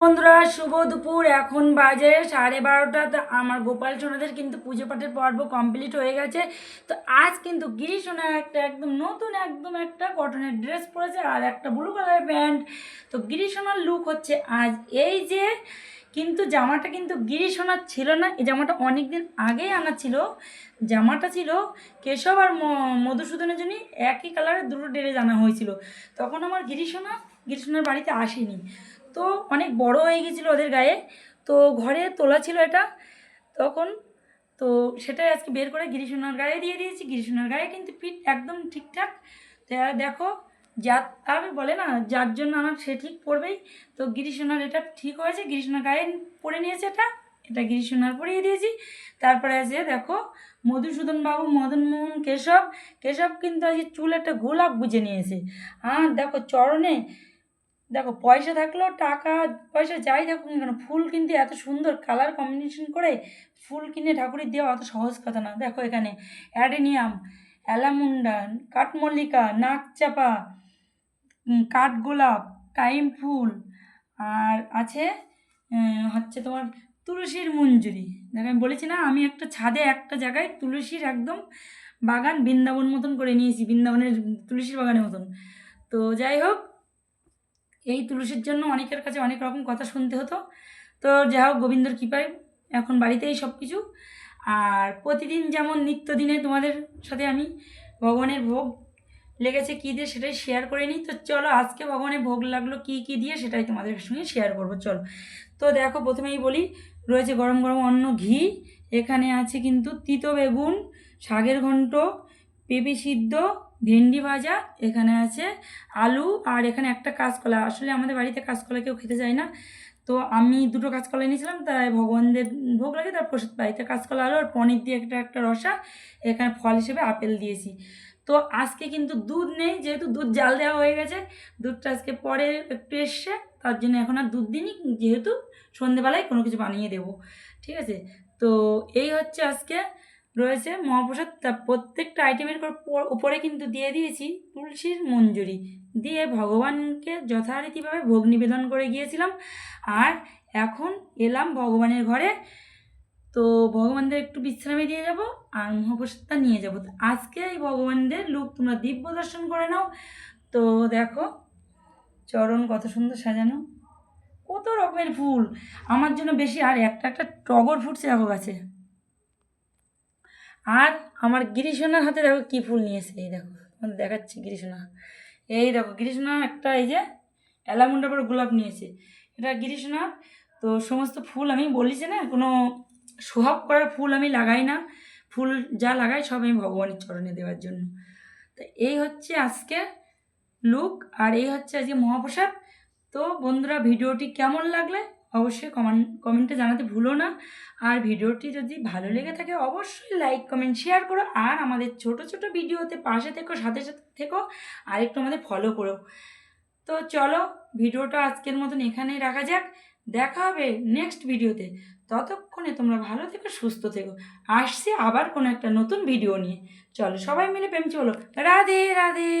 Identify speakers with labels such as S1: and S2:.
S1: বন্ধুরা, শুভ দুপুর। এখন বাজে সাড়ে বারোটা। তো আমার গোপাল সোনাদের কিন্তু পুজো পাঠের পর্ব কমপ্লিট হয়ে গেছে। তো আজ কিন্তু গিরি সোনা একটা একদম নতুন, একদম একটা কটনের ড্রেস পরেছে আর একটা ব্লু কালারের প্যান্ট তো গিরি সোনার লুক হচ্ছে আজ এই যে, কিন্তু জামাটা কিন্তু গিরি সোনার ছিল না। এই জামাটা অনেক দিন আগেই আনা ছিল। জামাটা ছিল কেশব আর মধুসূদনের জন্য একই কালারের দুটো ড্রেস আনা হয়েছিল। তখন আমার গিরি সোনা গিরি সোনার বাড়িতে আসেনি। তো অনেক বড় হয়ে গেছিল ওদের গায়ে। তো ঘরে তোলা ছিল এটা। তখন তো সেটাই আজকে বের করে গিরিশোনার গায়ে দিয়ে দিয়েছি। গিরিশোনার গায়ে কিন্তু পিঠ একদম ঠিকঠাক। দেখো, যার আর বলে না, যার জন্য আমার সে ঠিক পড়বেই তো গিরিশোনার এটা ঠিক হয়েছে। গিরিশোনার গায়ে পরে নিয়েছে এটা। এটা গিরিশোনার পরিয়ে দিয়েছি। তারপরে আছে দেখো, মধুসূদন বাবু, মদন মোহন, কেশব। কেশব কিন্তু আজকে চুল একটা গোলাপ গুজে নিয়েছে। আর দেখো চরণে দেখো, পয়সা থাকলেও টাকা, পয়সা যাই থাকুক না কেন, ফুল কিন্তু এত সুন্দর কালার কম্বিনেশন করে ফুল কিনে ঠাকুরের দেওয়া অত সহজ কথা না। দেখো এখানে, অ্যাডেনিয়াম, অ্যালামুন্ডা, কাঠমল্লিকা নাকচাপা কাঠগোলাপ টাইম ফুল, আর আছে হচ্ছে তোমার তুলসীর মঞ্জুরি। দেখো, আমি বলেছি না, আমি একটা ছাদে একটা জায়গায় তুলসীর একদম বাগান বৃন্দাবন মতন করে নিয়েছি, বৃন্দাবনের, তুলসীর বাগানের মতন। তো যাই হোক এই তুলসীর জন্য অনেকের কাছে অনেক রকম কথা শুনতে হতো। তো যা হোক, গোবিন্দর কৃপায় এখন বাড়িতেই সব কিছু আর প্রতিদিন যেমন নিত্যদিনে তোমাদের সাথে আমি ভগবানের ভোগ লেগেছে কী দিয়ে সেটাই শেয়ার করে নিই। তো চলো, আজকে ভগবানে ভোগ লাগল কী কী দিয়ে সেটাই তোমাদের সঙ্গে শেয়ার করব, চলো। তো দেখো, প্রথমেই বলি, রয়েছে গরম গরম অন্ন, ঘি। এখানে আছে কিন্তু তিতো বেগুন শাগের ঘন্ট, পেঁপে সিদ্ধ ভেন্ডি ভাজা, এখানে আছে আলু আর এখানে একটা কাঁচকলা। আসলে আমাদের বাড়িতে কাঁচকলা কেউ খেতে চায় না। তো আমি দুটো কাঁচকলা নিয়েছিলাম তাই ভগবানদের ভোগ লাগে, তার প্রসাদ বাড়িতে কাঁচকলা আলু আর পনির দিয়ে একটা একটা রসা, এখানে ফল হিসেবে আপেল দিয়েছি। তো আজকে কিন্তু দুধ নেই, যেহেতু দুধ জাল দেওয়া হয়ে গেছে, দুধটা আজকে পরে একটু এসছে, তার জন্য এখন আর দুধ দিইনি, যেহেতু সন্ধেবেলায় কোনো কিছু বানিয়ে দেবো। ঠিক আছে? তো এই হচ্ছে আজকে রয়েছে মহাপ্রসাদ প্রত্যেকটা আইটেমের উপর- কিন্তু দিয়ে দিয়েছি তুলসীর মঞ্জুরি। দিয়ে ভগবানকে যথারীতিভাবে ভোগ নিবেদন করে গিয়েছিলাম। আর এখন এলাম ভগবানের ঘরে। তো ভগবানদের একটু বিশ্রামে দিয়ে যাব আর মহাপ্রসাদটা নিয়ে যাব। আজকে এই ভগবানদের লুক তোমরা দিব্য দর্শন করে নাও। তো দেখো, চরণ কত সুন্দর সাজানো। কত রকমের ফুল। আমার জন্য বেশি আর একটা একটা টগর ফুটছে দেখো গাছে আর আমার গিরিশোনার হাতে দেখো কী ফুল নিয়েছে এই দেখো, তোমাদের দেখাচ্ছি গিরিশোনা। এই দেখো, গিরিশোনা একটা এই যে অ্যালামুন্ডা পরে গোলাপ নিয়েছে এটা গিরিশোনা, তো সমস্ত ফুল আমি বলিছে না, কোনো সোহাগ করার ফুল আমি লাগাই না। ফুল যা লাগাই সব আমি ভগবানের চরণে দেওয়ার জন্য। তো এই হচ্ছে আজকে লুক আর এই হচ্ছে আজকে মহাপ্রসাদ। তো বন্ধুরা, ভিডিওটি কেমন লাগলে অবশ্যই কমেন্ট কমেন্টে জানাতে ভুলো না। আর ভিডিওটি যদি ভালো লেগে থাকে, অবশ্যই লাইক কমেন্ট শেয়ার করো। আর আমাদের ছোট ছোট ভিডিওতে পাশে থেকো, সাথে সাথে থেকো। আর একটু আমাদের ফলো করো। তো চলো, ভিডিওটা আজকের মতন এখানেই রাখা যাক। দেখা হবে নেক্সট ভিডিওতে। ততক্ষণে তোমরা ভালো থেকো, সুস্থ থেকো। আসছি আবার কোনো একটা নতুন ভিডিও নিয়ে। চলো, সবাই মিলে প্রেম চলো। রাধে রাধে।